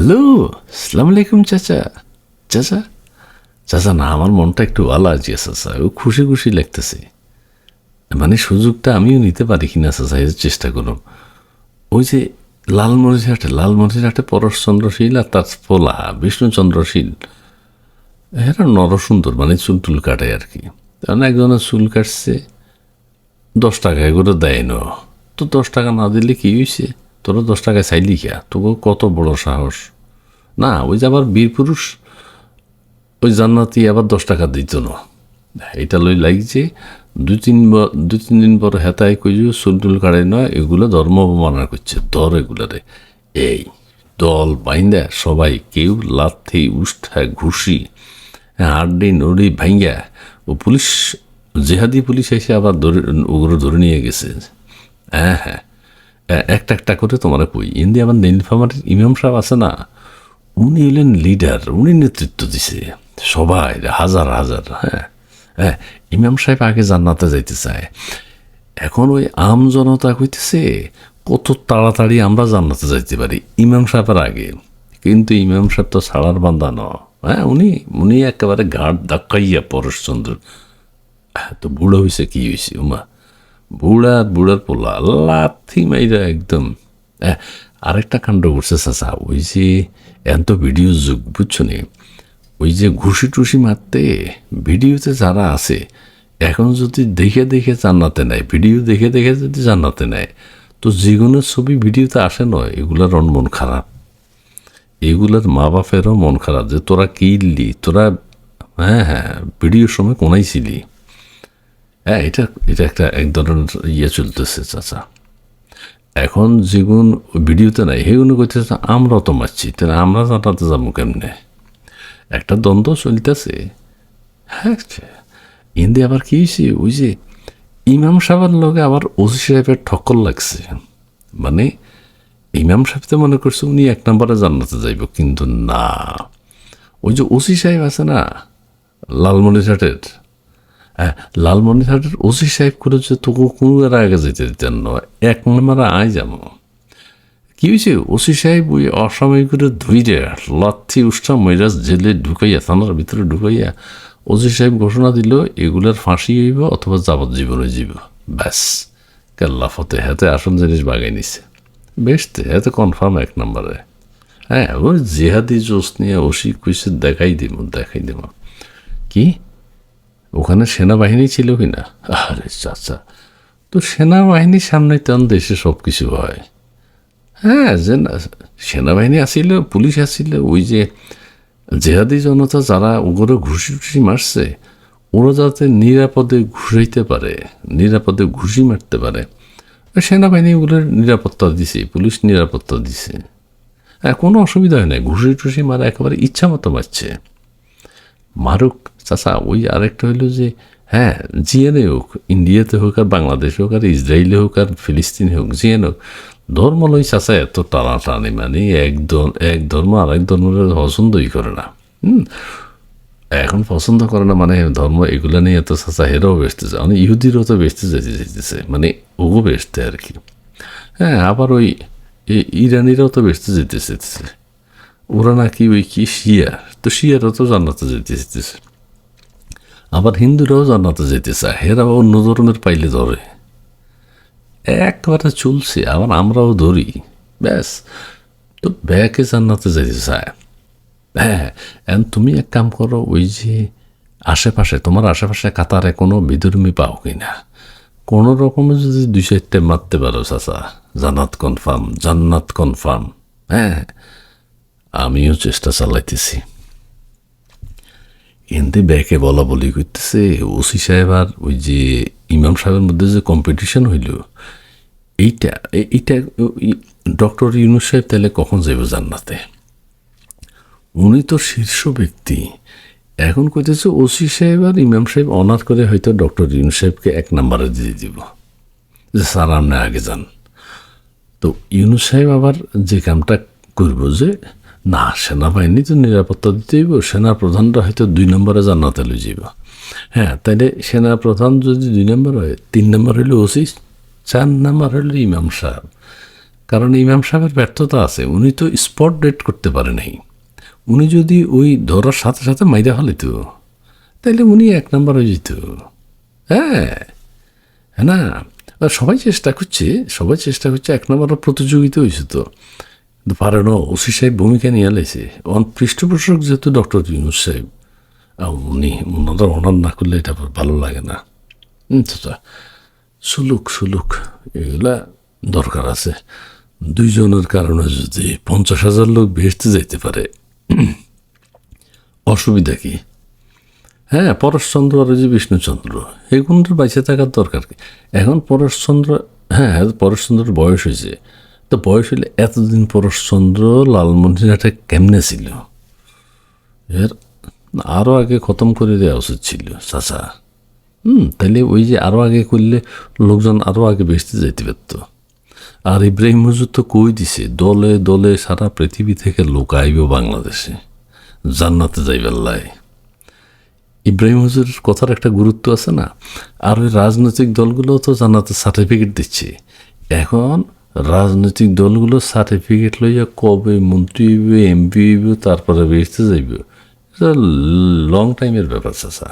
Hello, সালাম আলাইকুম চাচা। চাচা? চাচা, না, আমার মনটা একটু ভালো আছে চাচা ও খুশি খুশি লাগতেছে। মানে সুযোগটা আমিও নিতে পারি কিনা চাচা, এর চেষ্টা করুন। ওই যে লালমরিচহাটে লালমরিচহাটে পরশচন্দ্রশীল আর তার পোলা বিষ্ণুচন্দ্রশীল। এরা নরসুন্দর মানে চুল টুল কাটে আর কি। কারণ একজনের চুল কাটছে, দশ টাকা করে দেয় না। তো দশ টাকা না দিলে কি হয়েছে তোরা দশ টাকায় চাইলি কিয়া? তোকে কত বড় সাহস? না, ওই যে আবার বীর পুরুষ, ওই জান্নাতি আবার দশ টাকা দিত না। এটা লই লাগছে, দুই তিন দুই তিন দিন পর হেতায় কই যে চুল কাড়ে নয়, এগুলো ধর্ম অবমাননা করছে, ধর এগুলারে। এই দল বাইন্দা সবাই কেউ লাথি, উষ্ঠা, ঘুষি, হাড্ডি, নড়ি ভাঙ্গা ও পুলিশ, জেহাদি পুলিশ এসে আবার ধরে ওগুলো ধরে নিয়ে গেছে। হ্যাঁ হ্যাঁ। একটা একটা করে তোমার কই? ইন্দি আমার নীলফামার ইমাম সাহেব আছে না? উনি হলেন লিডার উনি নেতৃত্ব দিছে। সবাই, হাজার হাজার হ্যাঁ। হ্যাঁ ইমাম সাহেব আগে জান্নাতে যাইতে চায়। এখন ওই আম জনতা কইতেছে, কত তাড়াতাড়ি আমরা জান্নাতে যাইতে পারি। ইমাম সাহেবের আগে। কিন্তু ইমাম সাহেব তো ছাড়ার বান্দা ন। হ্যাঁ উনি উনি একেবারে ঘাট ধাক্কাইয়া পরশচন্দ্র। তো বুড়ো হয়েছে কি হয়েছে উমা? বুড়া, বুড়ার পোলা, লাথি মাইরা একদম। আরেকটা কাণ্ড করছে চাচা, ওই যে এত ভিডিও যুগ, বুঝছ নি? ওই যে ঘুষি টুসি মারতে ভিডিওতে যারা আছে, এখন যদি দেখে দেখে জান্নাতে নেয়, ভিডিও দেখে দেখে যদি জান্নাতে নেয়, তো যেগুলোর ছবি ভিডিওতে আসে নয়, এগুলার মন খারাপ। এগুলার মা বাপেরও মন খারাপ যে তোরা কিনলি তোরা হ্যাঁ হ্যাঁ ভিডিওর সময় কোনাইছিলি হ্যাঁ এটা এটা একটা এক ধরনের ইয়ে চলতেছে, চাচা। এখন যেগুন ভিডিওতে নাই সেগুলো করতেছে আমরা তো মারছি, তাহলে আমরা জানাতে যাব কেমনে? একটা দ্বন্দ্ব চলতেছে। হ্যাঁ ইন্দি আবার কি হয়েছে ওই যে ইমাম সাহেবের লগে আবার ওসি সাহেবের ঠক্কর লাগছে। মানে ইমাম সাহেব তো মনে করছে উনি এক নম্বরে জান্নাতে যাইব, কিন্তু না। ওই যে ওসি সাহেব আছে না, লালমনিরহাটের লালমনিরহাটের ওসি সাহেব করেছে তোকে কোনো এর আগে যেতে দিতেন না, এক নম্বরে আয় যাব কি হয়েছে? ওসি সাহেব ওই অসাময়িক করে ধুইরে লাথি উষ্ঠা মৈরাজ জেলে ঢুকাইয়া, থানার ভিতরে ঢুকাইয়া ওসি সাহেব ঘোষণা দিল, এগুলার ফাঁসি হইব অথবা যাবজ্জীবনে জীব ব্যাস, কেল্লা ফতে, হাতে আসল জিনিস বাগাই নিছে। বেশ তো এত কনফার্ম এক নম্বরে। হ্যাঁ ওই জেহাদি জোস নিয়ে ওসি কইছে, দেখাই দিব দেখাই দিব কি? ওখানে সেনাবাহিনী ছিল কি না আরে চাচা, তো সেনাবাহিনীর সামনে তখন দেশে সব কিছু হয়। হ্যাঁ যে না, সেনাবাহিনী আসিল, পুলিশ আসিল, ওই যে জেহাদি জনতা যারা ওগুলো ঘুষি টুসি মারছে, ওরা যাতে নিরাপদে ঘুষাইতে পারে, নিরাপদে ঘুষি মারতে পারে। সেনাবাহিনী ওগুলোর নিরাপত্তা দিছে, পুলিশ নিরাপত্তা দিছে। হ্যাঁ কোনো অসুবিধা হয় না ঘুষি টুসি মারা একেবারে ইচ্ছা মতো মারছে। মারুক, চাচা, ওই আরেকটা হইল যে হ্যাঁ জিএনএ হোক, ইন্ডিয়াতে হোক আর বাংলাদেশে হোক আর ইসরায়েলে হোক আর ফিলিস্তিনে হোক জিএন হোক, ধর্ম লই চাচা এত টানাটানি মানে এক এক ধর্ম আর এক ধর্মের পছন্দই করে না। হুম? এখন পছন্দ করে না মানে ধর্ম এগুলো নিয়ে এত চাচা হেরাও বেসতেছে মানে ইহুদিরও তো বেসতে যেতে যেতেছে মানে ওগো বেসতে আর কি। হ্যাঁ আবার ওই ইরানিরাও তো বেসতে যেতে যেতেছে ওরা নাকি ওই কি শিয়া তো শিয়ারা তো জান্নাতে যেতে যেতেছে আবার হিন্দুরাও জান্নাতে যেতে চায় হেরা অন্য ধর্মের পাইলে ধরে একবারে চলছে আবার আমরাও ধরি ব্যাস তো ব্যাকে জান্নাতে যেতে চায় হ্যাঁ এখন তুমি এক কাম করো ওই যে আশেপাশে তোমার আশেপাশে কাতারে কোনো বিধর্মী পাও কিনা কোনো রকমে যদি দুই চারটে মারতে পারো চাচা জান্নাত কনফার্ম জান্নাত কনফার্ম হ্যাঁ আমিও চেষ্টা চালাইতেছি। কিন্তু ব্যাকে বলা বলি করতেছে, ওসি সাহেব আর ওই যে ইমাম সাহেবের মধ্যে যে কম্পিটিশন হইল, এইটা এইটা ডক্টর ইউনুস সাহেব তাহলে কখন যাইব জান্নাতে? উনি তো শীর্ষ ব্যক্তি। এখন কইতেছে ওসি সাহেব আর ইমাম সাহেব অনার করে হয়তো ডক্টর ইউনুস সাহেবকে এক নম্বরে দিয়ে দিব। যে স্যার, আপনি আগে যান। তো ইউনুস সাহেব আবার যে কামটা করব যে না সেনাবাহিনী তো নিরাপত্তা দিতে হইব সেনা প্রধানরা হয়তো দুই নম্বরে জান্নাতে লই যাব হ্যাঁ তাইলে সেনা প্রধান যদি দুই নম্বর হয়, তিন নম্বর হইল ওসি, চার নম্বর হইল ইমাম সাহেব। কারণ ইমাম সাহেবের ব্যর্থতা আছে, উনি তো স্পট ডেট করতে পারে নাই। উনি যদি ওই ধরার সাথে সাথে মাইদা হলে তো তাহলে উনি এক নাম্বার হয়ে যেত। হ্যাঁ হ্যাঁ না সবাই চেষ্টা করছে, সবাই চেষ্টা করছে এক নম্বর প্রতিযোগিতা হয়েছে তো। পারে না ওসি সাহেব ভূমিকা নিয়ে এলেছে অন পৃষ্ঠপোষক যেহেতু ডক্টর ইউনুস সাহেব উনি ওনারা ওনার না করলে এটা ভালো লাগে না। সুলুক সুলুক, এগুলা দরকার আছে। দুইজনের কারণে যদি পঞ্চাশ হাজার লোক ভেসতে যাইতে পারে, অসুবিধা কি? হ্যাঁ পরেশচন্দ্র আর যে বিষ্ণুচন্দ্র, এগুলোর বাইচে থাকার দরকার কি? এখন পরেশচন্দ্র হ্যাঁ পরেশচন্দ্রের বয়স হয়েছে। তো বয়স হলে এতদিন পরেশচন্দ্র লালমনিরহাটে কেমনে ছিল? এর আরও আগে খতম করে দেওয়া উচিত ছিল, চাচা। হুম তাহলে ওই যে আরও আগে করলে লোকজন আরও আগে বেসতে যেতে পারতো। আর ইব্রাহিম হুজুর তো কই দিছে, দলে দলে সারা পৃথিবী থেকে লোক আইব বাংলাদেশে, জান্নাতে যাইবার লাই। ইব্রাহিম হুজুরের কথার একটা গুরুত্ব আছে না? আর ওই রাজনৈতিক দলগুলো তো জান্নাতের সার্টিফিকেট দিচ্ছে। এখন রাজনৈতিক দলগুলো সার্টিফিকেট লইয়া কবে মন্ত্রী হইবে এমপি হইব, তারপরে বেসতে যাইব। এটা লং টাইমের ব্যাপার, চাচা।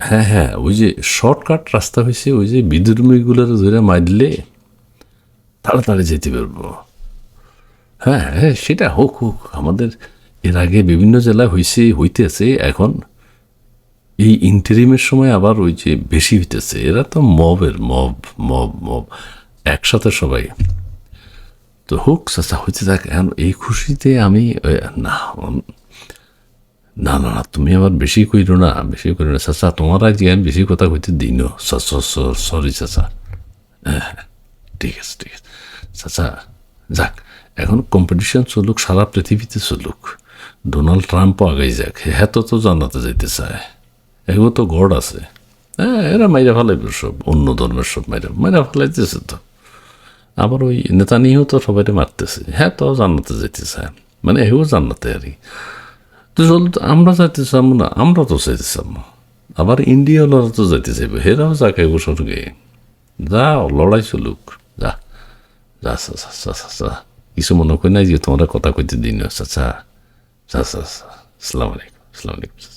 হ্যাঁ হ্যাঁ ওই যে শর্টকাট রাস্তা হয়েছে ওই যে বিদ্রুমীগুলোর ধরে মারলে তাড়াতাড়ি যেতে পারব। হ্যাঁ হ্যাঁ সেটা হোক হোক, আমাদের এর আগে বিভিন্ন জেলায় হয়েছে হইতেছে, এখন এই ইন্টারিমের সময় আবার ওই যে বেশি হইতেছে, এরা তো মবের মব মব মব একসাথে সবাই। তো হোক চাচা হইতে থাক এখন এই খুশিতে আমি না না না না তুমি আবার বেশি কইরো না বেশি কইরো না। চাচা তোমার আজ আমি বেশি কথা কইতে দিই না। সরি চাচা। হ্যাঁ হ্যাঁ, ঠিক আছে ঠিক আছে। চাচা যাক এখন কম্পিটিশন চলুক সারা পৃথিবীতে চলুক। ডোনাল্ড ট্রাম্পও আগাই যাক। হ্যাঁ তো তো জানাতে যাইতে চায়। এগুলো তো গড় আছে। হ্যাঁ এরা মাইরা ফেলাইবে সব অন্য ধর্মের সব মাইরা। মাইরা ফেলাইতেছে তো। আবার ওই নেতা নিয়েও তো সবাই মারতেছে। হ্যাঁ তো জান্নাতে যেতে চায় মানে এও জান্নাতে আর কি তো আমরা যাইতে চাবো না, আমরা তো চাইতে চাবো আবার ইন্ডিয়াওয়ালারা তো যাইতে চাইবে হেরাও যাকে স্বর্গে। যাও লড়াই চলুক। যা যা চা চা চা চা কিছু মনে করি নাই যে তোমরা কথা কইতে দিন আচ্ছা চা চা চা আসসালামু আলাইকুম আসসালামু আলাইকুম।